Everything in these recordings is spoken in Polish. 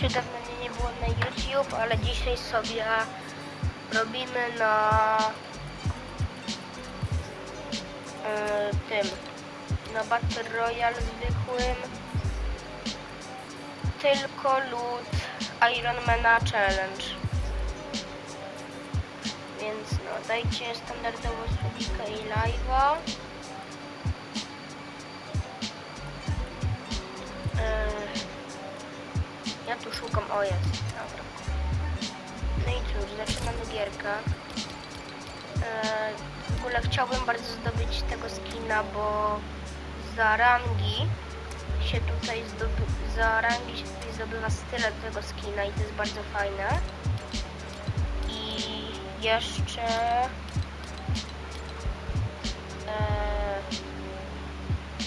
się dawno mnie nie było na YouTube, ale dzisiaj sobie robimy na e, tym, na Battle Royale zwykłym tylko lód Ironmana Challenge. Więc no, dajcie standardowo subika i live'a. Ja tu szukam, o jest, dobra. No i cóż, zaczynamy gierkę. Yy, w ogóle chciałbym bardzo zdobyć tego skina, bo za rangi się tutaj zdoby, za rangi się tutaj zdobywa style tego skina i to jest bardzo fajne. I jeszcze e,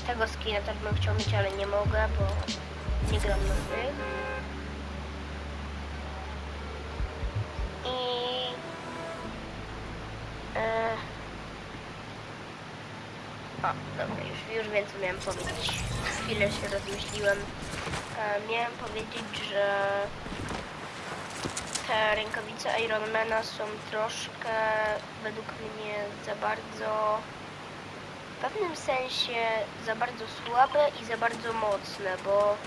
tego skina też bym chciał mieć, ale nie mogę, bo nie gram na tych. I e, o, dobra, już, już wiem co miałem powiedzieć. Chwilę się rozmyśliłem. E, miałem powiedzieć, że te rękawice Ironmana są troszkę według mnie za bardzo w pewnym sensie za bardzo słabe i za bardzo mocne, bo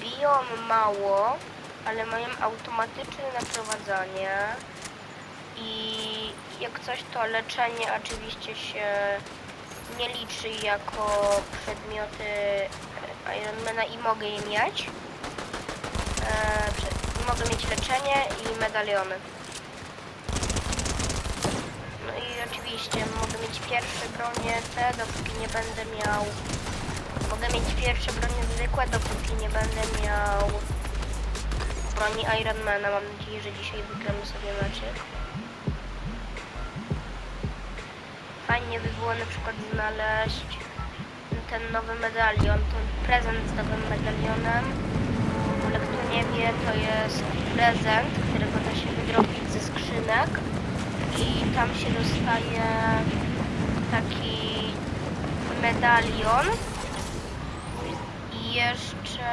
biją mało, ale mają automatyczne naprowadzanie i jak coś to leczenie oczywiście się nie liczy jako przedmioty Ironmana i mogę je mieć. E, mogę mieć leczenie i medaliony. No i oczywiście mogę mieć pierwsze bronie te, dopóki nie będę miał... Mogę mieć pierwsze bronie zwykłe, dopóki nie będę miał broni Ironmana. Mam nadzieję, że dzisiaj wygramy sobie meczyk. Fajnie by było na przykład znaleźć ten nowy medalion, ten prezent z nowym medalionem. Ale kto nie wie, to jest prezent, którego da się wydrobić ze skrzynek i tam się dostaje taki medalion i jeszcze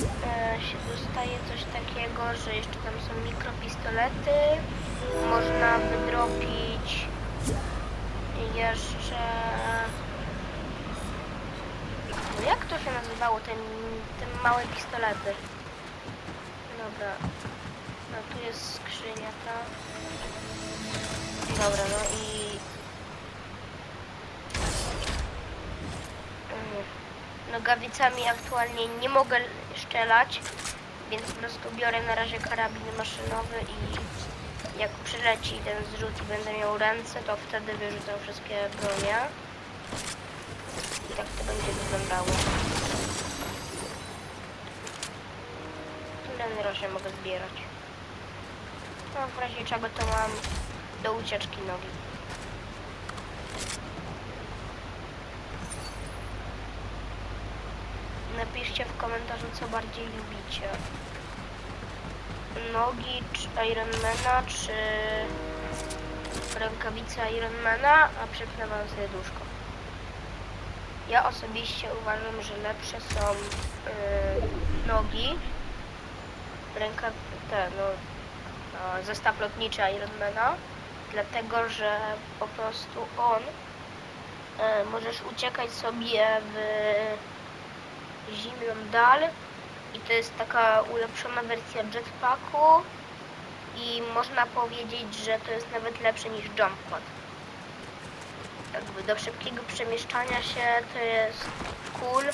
e, się dostaje coś takiego, że jeszcze tam są mikropistolety, można wydrobić jeszcze no jak to się nazywało, ten, te małe pistolety? Dobra. No tu jest skrzynia ta. Dobra, no i... Mm, No gawicami aktualnie nie mogę strzelać, więc po prostu biorę na razie karabin maszynowy i jak przyleci ten zrzut i będę miał ręce, to wtedy wyrzucam wszystkie bronie. I tak to będzie wyglądało. Tyle na razie mogę zbierać. No w razie czego to mam do ucieczki nogi. Napiszcie w komentarzu co bardziej lubicie. Nogi czy Ironmana, czy rękawice Ironmana, a przypnę wam sobie duszko. Ja osobiście uważam, że lepsze są yy, nogi, ręka, te, no, no, zestaw lotniczy Ironmana, dlatego że po prostu on e, możesz uciekać sobie w zimną dal i to jest taka ulepszona wersja jetpacku i można powiedzieć, że to jest nawet lepsze niż jump pad. Jakby do szybkiego przemieszczania się to jest cool,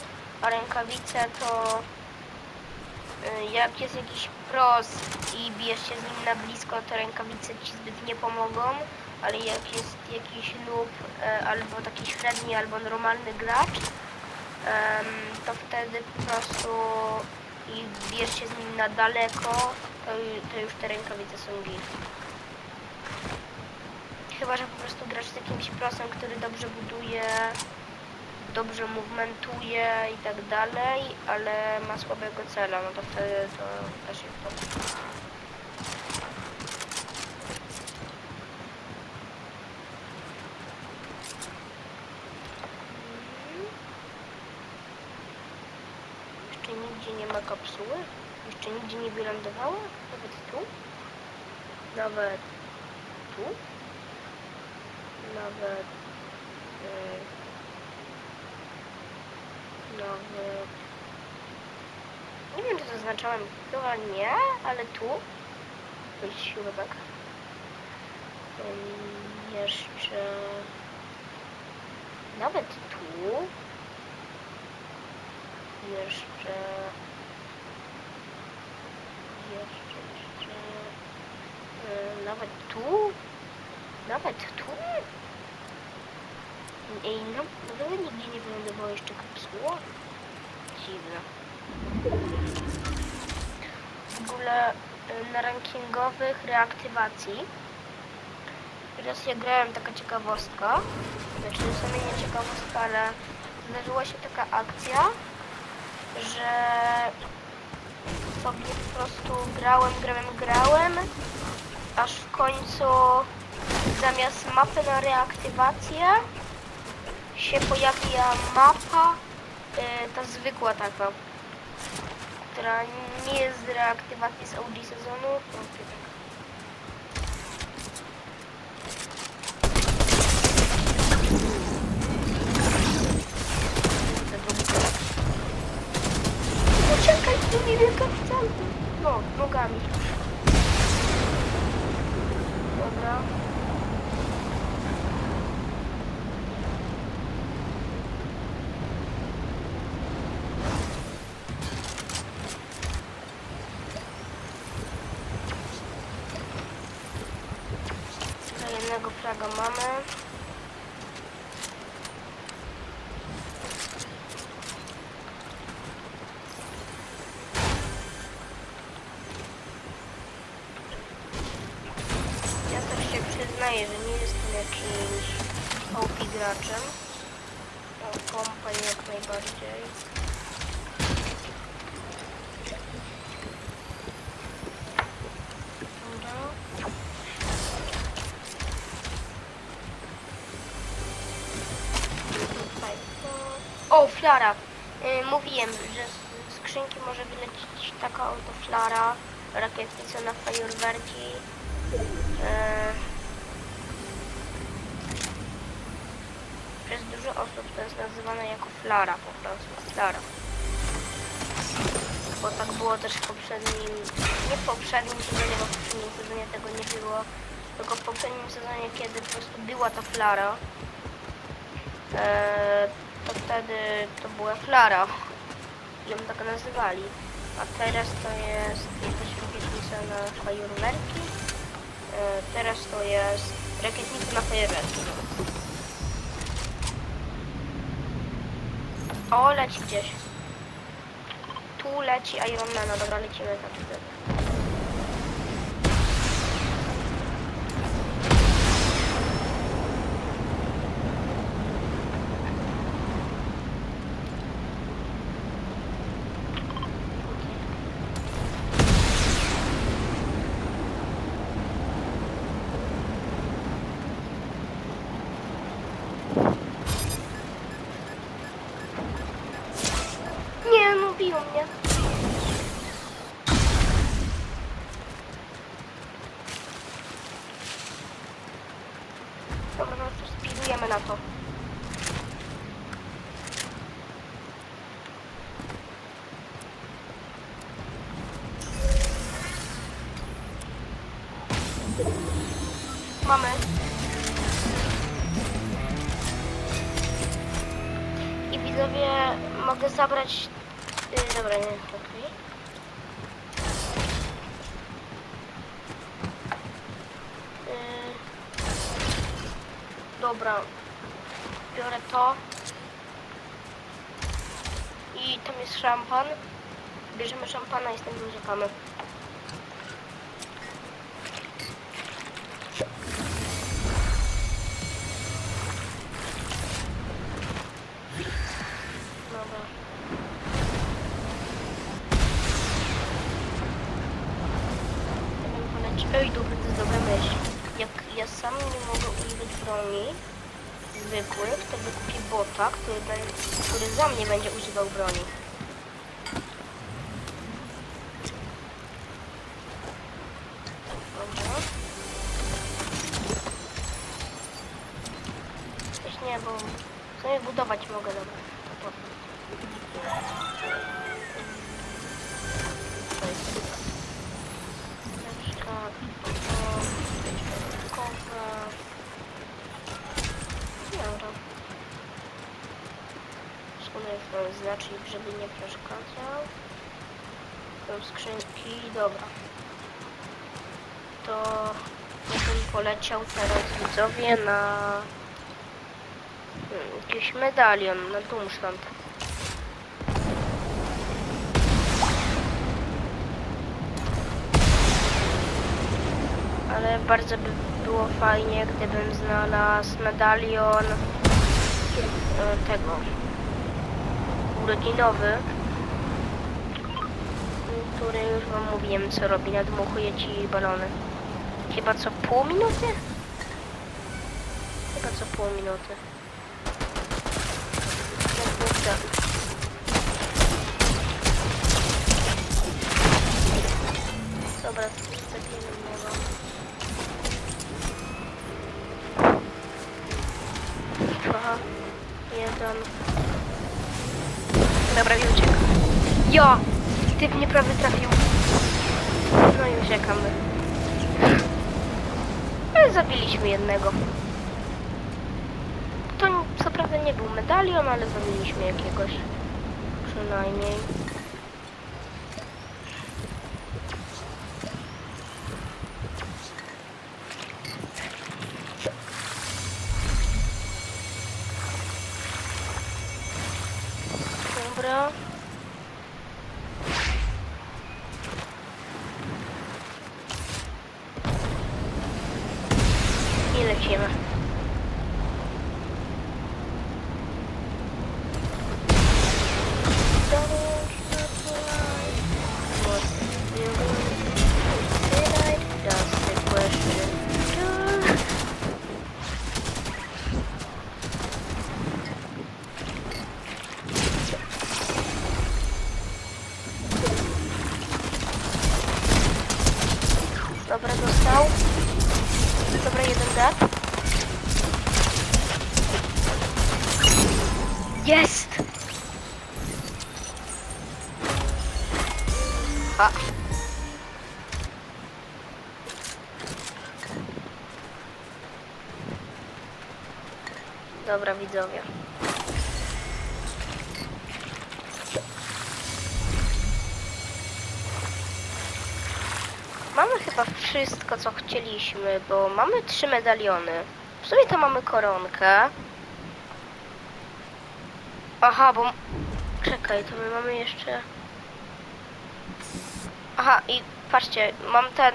a rękawice to y, jak jest jakiś pros i bijesz się z nim na blisko, to rękawice ci zbyt nie pomogą, ale jak jest jakiś lub e, albo taki średni, albo normalny gracz, to wtedy po prostu i bierz się z nim na daleko, to, to już te rękawice są git. Chyba, że po prostu grasz z jakimś prosem, który dobrze buduje, dobrze movementuje i tak dalej, ale ma słabego cela, no to wtedy to też jest to. Jeszcze nigdzie kapsuły? Jeszcze nigdzie nie wylądowała? Nawet tu? Nawet tu? Nawet... Yy, nawet... Nie wiem, czy zaznaczałem. Chyba nie, ale tu. Jest śrubek. Ym, Jeszcze... Nawet tu. Jeszcze... Jeszcze, Nawet tu. Nawet tu. Ej, no, naprawdę nigdzie nie wylądowała jeszcze kapsuła? Dziwne. W ogóle y, na rankingowych reaktywacji teraz ja grałem taka ciekawostka, znaczy w sumie nie ciekawostka, ale zdarzyła się taka akcja, że sobie po prostu grałem, grałem, grałem, aż w końcu zamiast mapy na reaktywację się pojawia mapa, y, ta zwykła taka, która nie jest z reaktywacji z Audi sezonu. O, ty tak. Poczekaj, tu mi wielka wcale. No, nogami. Dobra. Tutaj jednego fraga mamy. Ja też się przyznaję, że nie jestem jakimś OP graczem. Pompa jak najbardziej. O, flara. Y, mówiłem, że z skrzynki może wylecieć taka oto flara, rakietnica na fajerwerki. Y, przez dużo osób to jest nazywane jako flara po prostu. Flara. Bo tak było też w poprzednim, nie w poprzednim sezonie, bo w poprzednim sezonie tego nie było, tylko w poprzednim sezonie, kiedy po prostu była ta flara, to wtedy to była flara. I ją tak nazywali. A teraz to jest jakaś rakietnica na fajerwerki. E, teraz to jest rakietnica na fajerwerki. O, leci gdzieś. Tu leci Iron Man, no dobra, lecimy tam wtedy. Biją mnie. Dobra, no to spilujemy na to. Mamy. Poleci- Ej, dobra, to jest dobra myśl. Jak ja sam nie mogę używać broni zwykłych, to wykupię bota, który, który za mnie będzie używał broni. Znacznik, żeby nie przeszkadzał. Są skrzynki, dobra. To ja bym poleciał teraz widzowie na hmm, jakiś medalion na Dumszland. Ale bardzo by było fajnie, gdybym znalazł medalion e, tego urodzinowy, który już wam mówiłem co robi, nadmuchuje ci balony. Chyba co pół minuty? Chyba co pół minuty. Nadmucha. Dobra, zabijemy niego. Dwa, jeden. Dobra, i uciekam. Jo! Typ mnie prawie trafił. No i uciekamy. Ale zabiliśmy jednego. To co prawda nie był medalion, ale zabiliśmy jakiegoś. Przynajmniej. Dobra. I lecimy. A. Dobra, widzowie. Mamy chyba wszystko, co chcieliśmy, bo mamy trzy medaliony. W sumie to mamy koronkę. Aha, bo... Czekaj, to my mamy jeszcze... Aha, i patrzcie, mam ten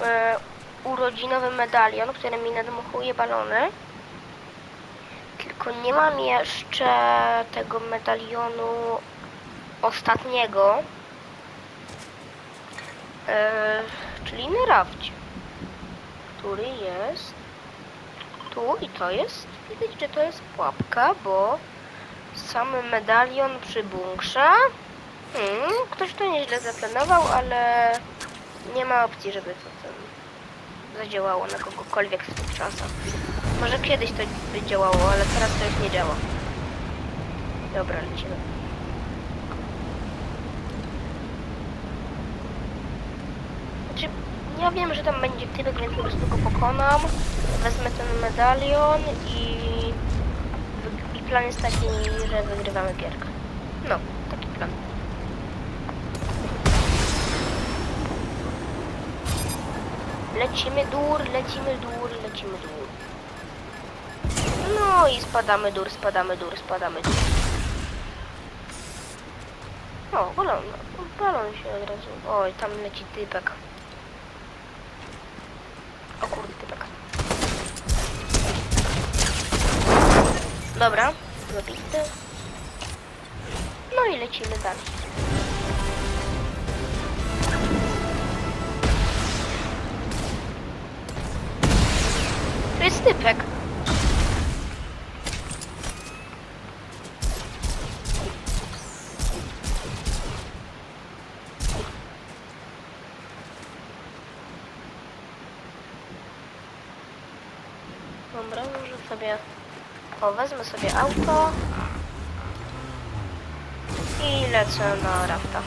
e, urodzinowy medalion, który mi nadmuchuje balony. Tylko nie mam jeszcze tego medalionu ostatniego. E, czyli na rafcie, który jest tu i to jest, widać, że to jest pułapka, bo sam medalion przy bunkrze. Hmm, ktoś to nieźle zaplanował, ale nie ma opcji, żeby to ten zadziałało na kogokolwiek w tych czasach. Może kiedyś to by działało, ale teraz to już nie działa. Dobra, lecimy. Znaczy, ja wiem, że tam będzie typek, więc po prostu go pokonam. Wezmę ten medalion i, i plan jest taki, że wygrywamy gierkę. No, taki plan. Lecimy dur, lecimy dur, lecimy dur. No i spadamy dur, spadamy dur, spadamy dur. O, balon, balon się od razu. Oj, tam leci typek. O kurde, typek. Dobra, zabity. No i lecimy dalej. Jest typek. Dobra, może sobie O, wezmę sobie auto. I lecę na rafta.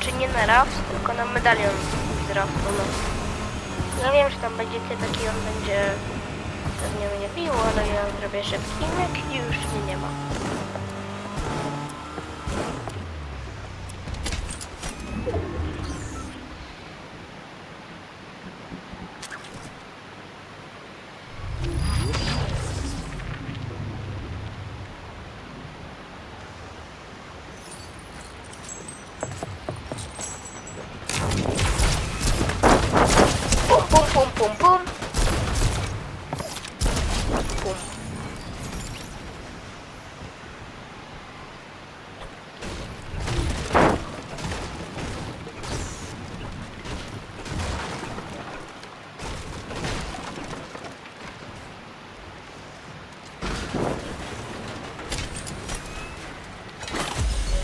Czy nie na raft, tylko na medalion z raftu. No. Ja wiem, że tam będzie typek i on będzie pewnie mnie bił, ale ja zrobię szybki myk i już mnie nie ma. Pum, pum, pum, pum.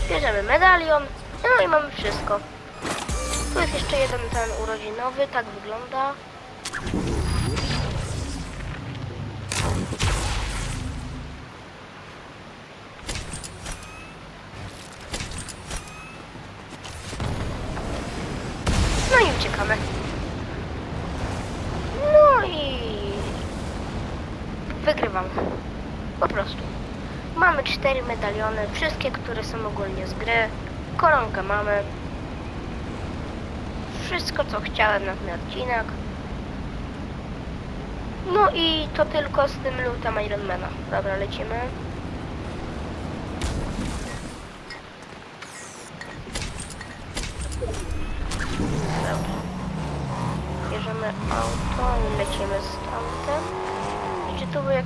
Bierzemy medalion, no i mamy wszystko. Tu jest jeszcze jeden ten urodzinowy, tak wygląda. Wygrywamy. Po prostu. Mamy cztery medaliony, wszystkie, które są ogólnie z gry. Koronkę mamy. Wszystko, co chciałem na ten odcinek. No i to tylko z tym lutem Ironmana. Dobra, lecimy.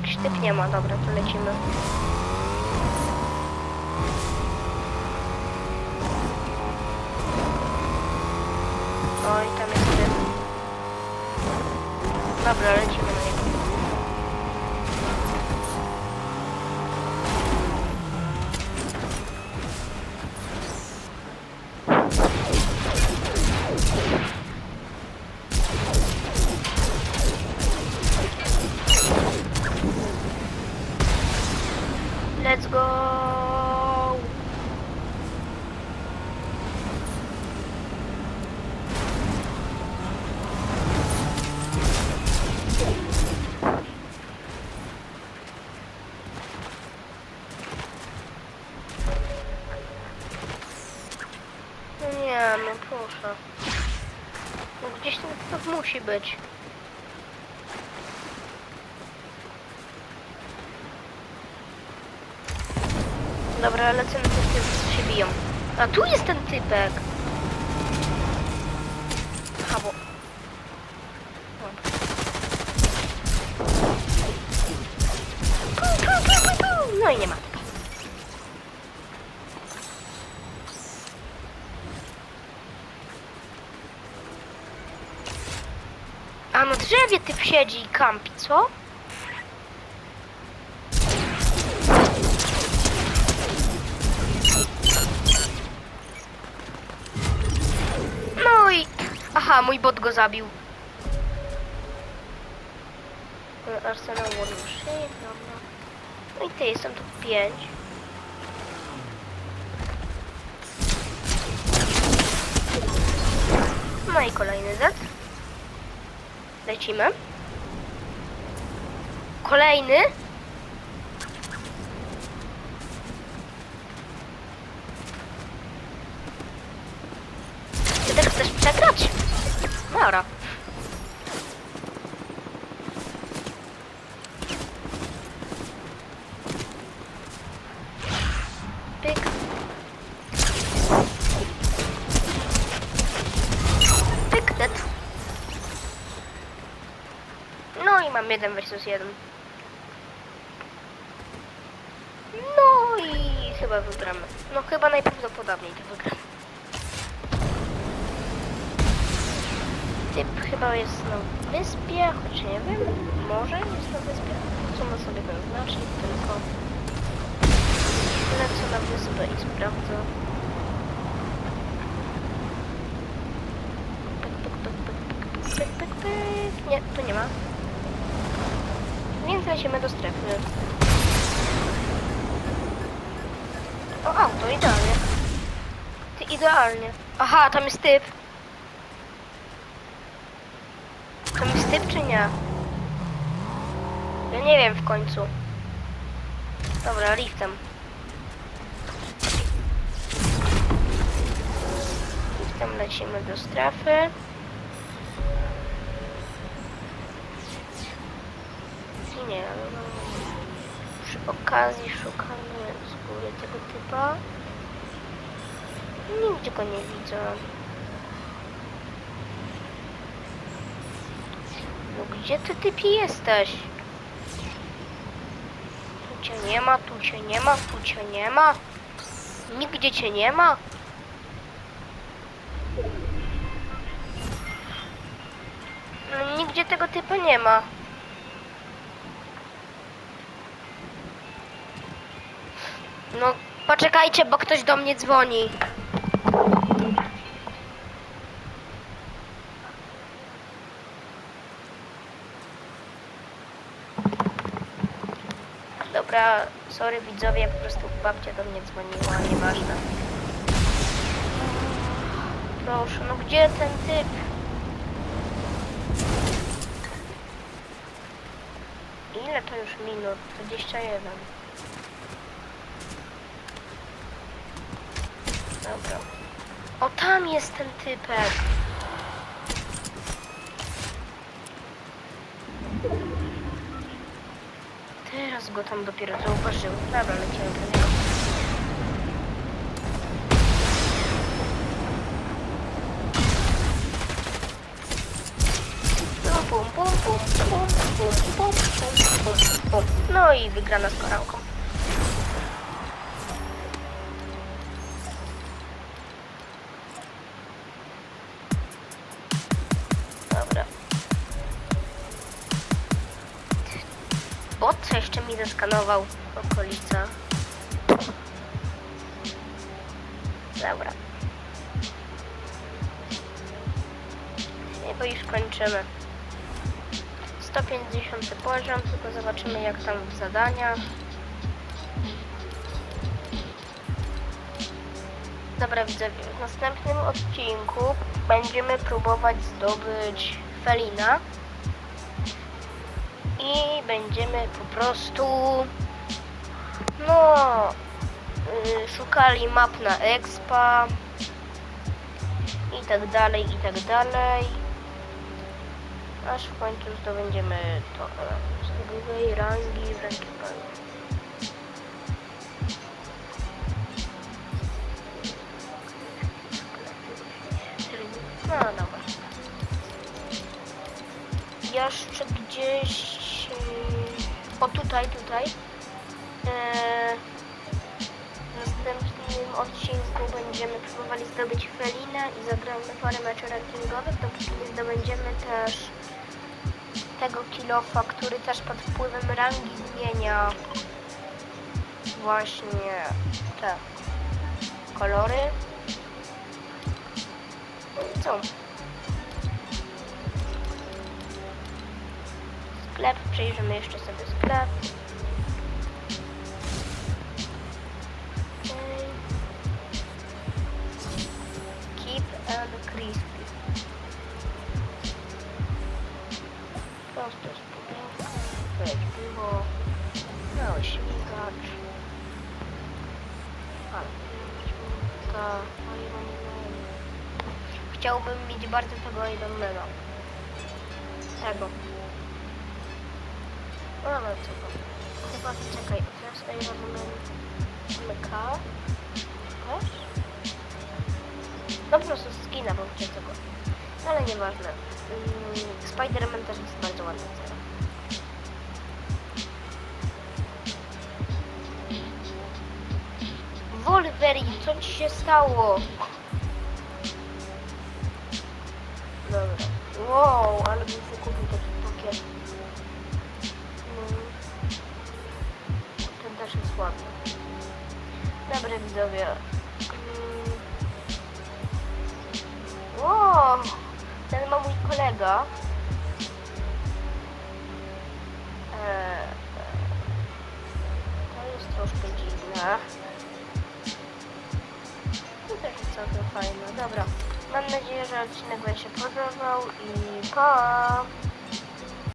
sztyp nie ma, dobra, to lecimy. Musi być. Dobra, lecę na tych co się biją. A tu jest ten typek. Aha. No i nie ma. A na drzewie typ siedzi i kampi, co? No i... Aha, mój bot go zabił. E, Arsenal Warrior dobra. No i ty, jestem tu pięć. No i kolejny Z. Lecimy. Kolejny. Ty też chcesz przegrać? Dobra. No i mam jeden versus jeden. chyba wygramy. No chyba najprawdopodobniej to wygramy. Typ chyba jest na wyspie, choć nie wiem, może jest na wyspie. Suma sobie ten znacznik, tylko lecę na wyspę i sprawdzę. Pyk, pyk. Nie, tu nie ma. Więc lecimy do strefy. Idealnie. Ty, idealnie. Aha, tam jest typ. Tam jest typ czy nie? Ja nie wiem w końcu. Dobra, liftem. Liftem lecimy do strefy. I nie, no, przy okazji szukamy z góry tego typa. Nigdzie go nie widzę. No gdzie ty typie jesteś? Tu cię nie ma, tu cię nie ma, tu cię nie ma. Nigdzie cię nie ma. No, nigdzie tego typu nie ma. No, poczekajcie, bo ktoś do mnie dzwoni. Dobra, sorry widzowie, po prostu babcia do mnie dzwoniła, nieważne. Proszę, no gdzie ten typ? Ile to już minut? 21. Dobra. O, tam jest ten typek. Teraz go tam dopiero zauważyłem. Dobra, lecimy do niego. Pum, pum, pum, pum, pum, pum, pum, pum, pum, pum. No i wygrana z korałką. Mi zeskanował okolica. Dobra. I już kończymy. 150 poziom, tylko zobaczymy jak tam w zadaniach. Dobra widzowie, w następnym odcinku będziemy próbować zdobyć Felina i będziemy po prostu no y, szukali map na expa i tak dalej i tak dalej aż w końcu zdobędziemy to e, zdobywej rangi w rankingu. No dobra. Jeszcze gdzieś... O tutaj, tutaj. E, W następnym odcinku będziemy próbowali zdobyć Felinę i zagramy parę meczów rankingowych, nie zdobędziemy też tego kilofa, który też pod wpływem rangi zmienia właśnie te kolory. No i co? Przejrzymy jeszcze sobie sklep. Keep and crispy. Prosto z pudełka, weź piwo, mały śmigacz. Ale śmigacza, Iron Man. Chciałbym mieć bardzo tego Ironmana. Tego. Ale co to? Chyba czekaj, teraz Ironman MK. Też? No po prostu skina bym chciał tego. Ale nieważne. Mm, Spider-Man też jest bardzo ładny cena. Wolverine, co ci się stało? Dobra. Wow, ale bym sobie kupił taki pierwszym składem. Dobry widzowie. Mm. O, ten ma mój kolega. Eee, to jest troszkę dziwne. To też jest całkiem fajne. Dobra. Mam nadzieję, że odcinek Wam się podobał i pa!